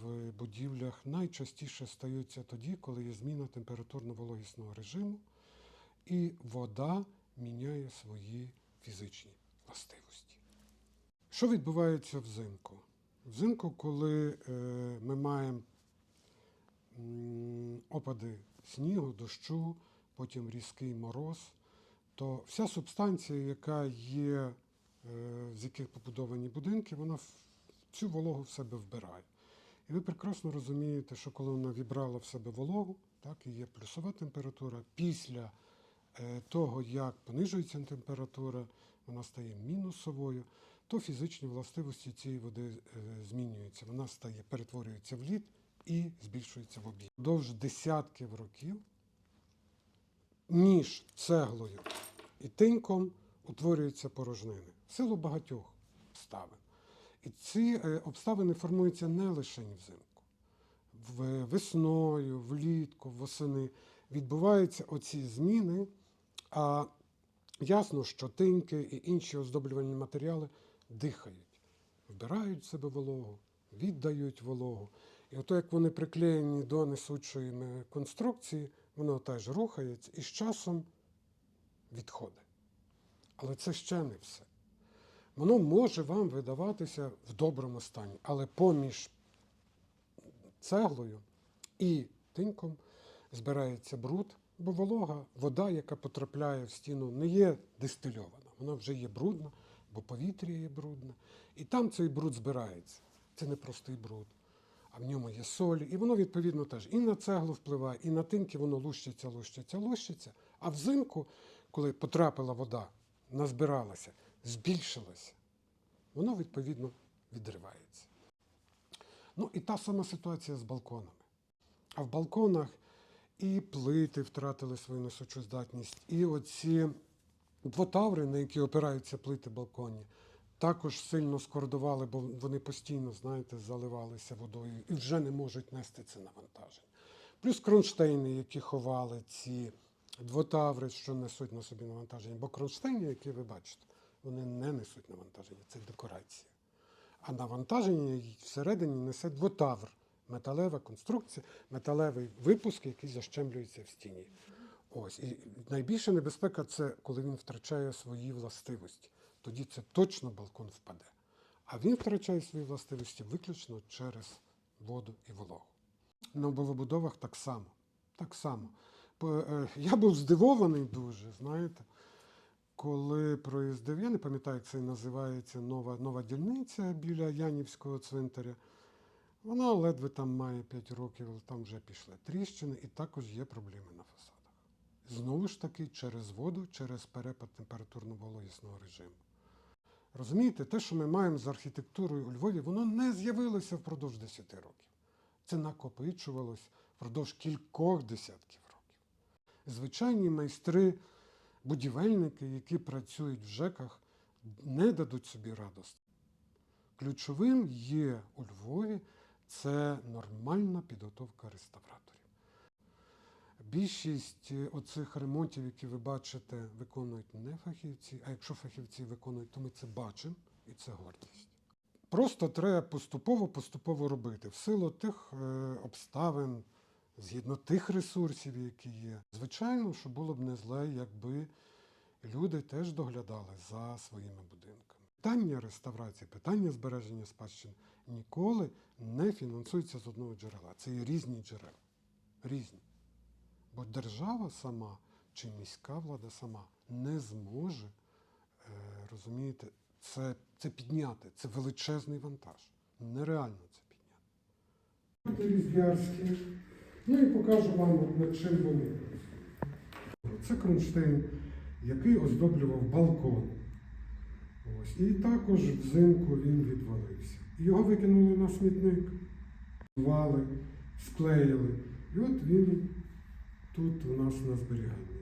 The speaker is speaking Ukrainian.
в будівлях найчастіше стаються тоді, коли є зміна температурно-вологісного режиму, і вода міняє свої фізичні властивості. Що відбувається взимку? Взимку, коли е, ми маємо опади снігу, дощу, потім різкий мороз, то вся субстанція, яка є, е, з яких побудовані будинки, вона цю вологу в себе вбирає. І ви прекрасно розумієте, що коли вона вібрала в себе вологу, так, і є плюсова температура, після е, того, як понижується температура, вона стає мінусовою, то фізичні властивості цієї води е, змінюються. Вона стає, перетворюється в лід і збільшується в об'єм. Довж десятків років між цеглою і тиньком утворюються порожнини в силу багатьох обставин. І ці е, обставини формуються не лише взимку. В- Весною, влітку, восени відбуваються оці зміни, а ясно, що тиньки і інші оздоблювальні матеріали дихають, вбирають в себе вологу, віддають вологу. І ото як вони приклеєні до несучої конструкції, воно теж рухається і з часом відходить. Але це ще не все. Воно може вам видаватися в доброму стані, але поміж цеглою і тиньком збирається бруд, бо волога, вода, яка потрапляє в стіну, не є дистильована. Вона вже є брудна, бо повітря є брудне. І там цей бруд збирається. Це не простий бруд, а в ньому є солі. І воно, відповідно, теж і на цеглу впливає, і на тинки воно лущиться, лущиться, лущиться. А взимку, коли потрапила вода, назбиралася, збільшилася, воно, відповідно, відривається. Ну і та сама ситуація з балконами. А в балконах і плити втратили свою несучу здатність, і оці двотаври, на які опираються плити балконні, також сильно скордували, бо вони постійно, знаєте, заливалися водою і вже не можуть нести це навантаження. Плюс кронштейни, які ховали ці двотаври, що несуть на собі навантаження. Бо кронштейни, які ви бачите, вони не несуть навантаження, це декорація. А навантаження всередині несе двотавр, металева конструкція, металевий випуск, який защемлюється в стіні. Ось. І найбільша небезпека це коли він втрачає свої властивості. Тоді це точно балкон впаде. А він втрачає свої властивості виключно через воду і вологу. На новобудовах так само. Так само. Е, Я був здивований дуже, знаєте, коли проїздив, я не пам'ятаю, як це називається нова, нова дільниця біля Янівського цвинтаря. Вона ледве там має 5 років, там вже пішли тріщини, і також є проблеми на фасадах. Знову ж таки, через воду, через перепад температурно-вологісного режиму. Розумієте, те, що ми маємо з архітектурою у Львові, воно не з'явилося впродовж 10 років. Це накопичувалось впродовж кількох десятків років. Звичайні майстри, будівельники, які працюють в ЖЕКах, не дадуть собі радості. Ключовим є у Львові це нормальна підготовка реставраторів. Більшість е, оцих ремонтів, які ви бачите, виконують не фахівці, а якщо фахівці виконують, то ми це бачимо, і це гордість. Просто треба поступово-поступово робити в силу тих е, обставин, згідно тих ресурсів, які є. Звичайно, що було б не зле, якби люди теж доглядали за своїми будинками. Питання реставрації, питання збереження спадщини ніколи не фінансується з одного джерела. Це є різні джерела. Різні. Бо держава сама чи міська влада сама не зможе, е, розумієте, це, це підняти. Це величезний вантаж. Нереально це підняти. Ну і покажу вам, над чим вони. Це кронштейн, який оздоблював балкон. Ось. І також взимку він відвалився. Його викинули на смітник, вали, склеїли. І от він тут у нас на зберіганні.